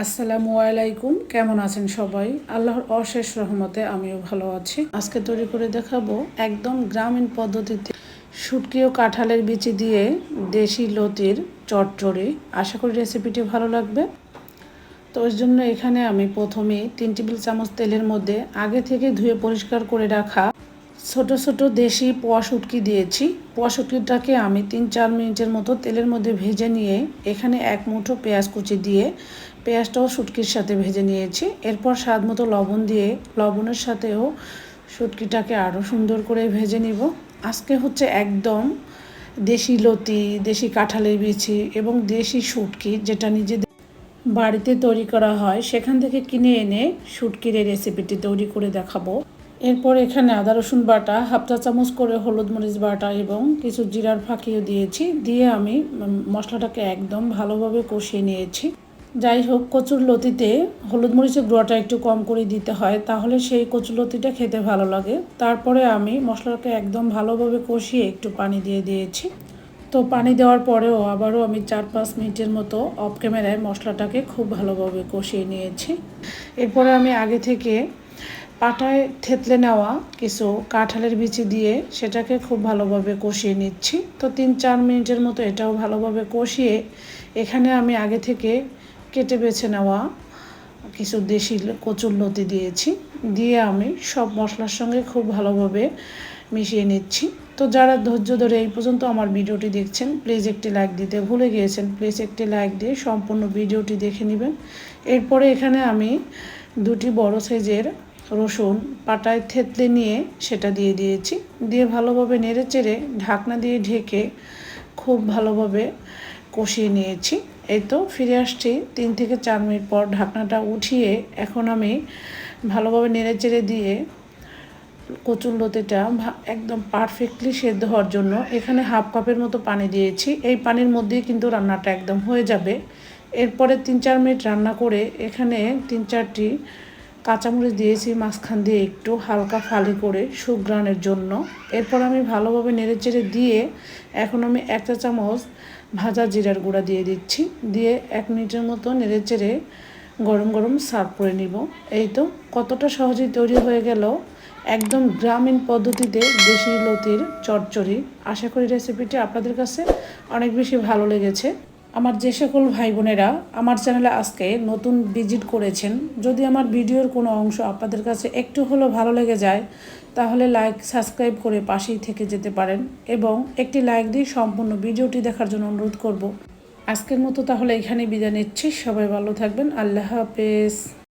আসসালামু আলাইকুম, কেমন আছেন সবাই? আল্লাহর অশেষ রহমতে আমিও ভালো আছি। আজকে তৈরি করে দেখাবো একদম গ্রামীণ পদ্ধতিতে শুটকি ও কাঁঠালের বিচি দিয়ে দেশি লতির চটচড়ি। আশা করি রেসিপিটি ভালো লাগবে। তো ওই জন্য এখানে আমি প্রথমে তিন টেবিল চামচ তেলের মধ্যে আগে থেকে ধুয়ে পরিষ্কার করে রাখা ছোট ছোট দেশি পোয়া শুটকি দিয়েছি। পোয়া শুটকিটাকে আমি তিন চার মিনিটের মতো তেলের মধ্যে ভেজে নিয়ে এখানে এক মুঠো পেঁয়াজ কুচি দিয়ে পেঁয়াজটাও শুটকির সাথে ভেজে নিয়েছি। এরপর স্বাদ মতো লবণ দিয়ে লবণের সাথেও শুটকিটাকে আরও সুন্দর করে ভেজে নিব। আজকে হচ্ছে একদম দেশি লতি, দেশি কাঁঠালের বিচি এবং দেশি শুটকি যেটা নিজেদের বাড়িতে তৈরি করা হয়, সেখান থেকে কিনে এনে শুটকির রেসিপিটি তৈরি করে দেখাবো। এরপর এখানে আদা, রসুন বাটা, হাফ চা চামচ করে হলুদ মরিচ বাটা এবং কিছু জিরার ফাঁকিও দিয়েছি। দিয়ে আমি মশলাটাকে একদম ভালোভাবে কষিয়ে নিয়েছি। যাই হোক, কচুর লতিতে হলুদ মরিচের গুঁড়াটা একটু কম করে দিতে হয়, তাহলে সেই কচুর লতিটা খেতে ভালো লাগে। তারপরে আমি মশলাটাকে একদম ভালোভাবে কষিয়ে একটু পানি দিয়ে দিয়েছি। তো পানি দেওয়ার পরেও আবারও আমি চার পাঁচ মিনিটের মতো অফ ক্যামেরায় মশলাটাকে খুব ভালোভাবে কষিয়ে নিয়েছি। এরপরে আমি আগে থেকে পাটায় থেতলে নেওয়া কিছু কাঁঠালের বিচি দিয়ে সেটাকে খুব ভালোভাবে কষিয়ে নিচ্ছি। তো তিন চার মিনিটের মতো এটাও ভালোভাবে কষিয়ে এখানে আমি আগে থেকে কেটে বেছে নেওয়া কিছু দেশি কচুর লতি দিয়েছি। দিয়ে আমি সব মশলার সঙ্গে খুব ভালোভাবে মিশিয়ে নিচ্ছি। তো যারা ধৈর্য ধরে এই পর্যন্ত আমার ভিডিওটি দেখছেন, প্লিজ একটি লাইক দিতে ভুলে গিয়েছেন, প্লিজ একটি লাইক দিয়ে সম্পূর্ণ ভিডিওটি দেখে নেবেন। এরপরে এখানে আমি দুটি বড় সাইজের রসুন পাটায় থেতলে নিয়ে সেটা দিয়ে দিয়েছি। দিয়ে ভালোভাবে নেড়ে চেড়ে ঢাকনা দিয়ে ঢেকে খুব ভালোভাবে কষিয়ে নিয়েছি। এই তো ফিরে আসছি তিন থেকে চার মিনিট পর ঢাকনাটা উঠিয়ে এখন আমি ভালোভাবে নেড়ে চেড়ে দিয়ে কচুর লতিটা একদম পারফেক্টলি সেদ্ধ হওয়ার জন্য এখানে হাফ কাপের মতো পানি দিয়েছি। এই পানির মধ্যেই কিন্তু রান্নাটা একদম হয়ে যাবে। এরপরে তিন চার মিনিট রান্না করে এখানে তিন চারটি কাঁচামরিচ দিয়েছি মাঝখান দিয়ে একটু, হালকা ফালি করে সুগ্রানের জন্য। এরপর আমি ভালোভাবে নেড়ে চেড়ে দিয়ে এখন আমি এক চা চামচ ভাজা জিরার গুঁড়া দিয়ে দিচ্ছি। দিয়ে এক মিনিটের মতো নেড়ে চেড়ে গরম গরম সার্ভ করে নিব। এই তো কতটা সহজেই তৈরি হয়ে গেল একদম গ্রামীণ পদ্ধতিতে দেশি লতির চটচড়ি আশা করি রেসিপিটি আপনাদের কাছে অনেক বেশি ভালো লেগেছে। আমার যে সকল ভাই বোনেরা আমার চ্যানেলে আজকে নতুন ভিজিট করেছেন, যদি আমার ভিডিওর কোনো অংশ আপনাদের কাছে একটু হলেও ভালো লেগে যায়, তাহলে লাইক, সাবস্ক্রাইব করে পাশেই থেকে যেতে পারেন এবং একটি লাইক দিয়ে সম্পূর্ণ ভিডিওটি দেখার জন্য অনুরোধ করব। আজকের মতো তাহলে এখানে বিদায় নিচ্ছি। সবাই ভালো থাকবেন। আল্লাহ হাফেজ।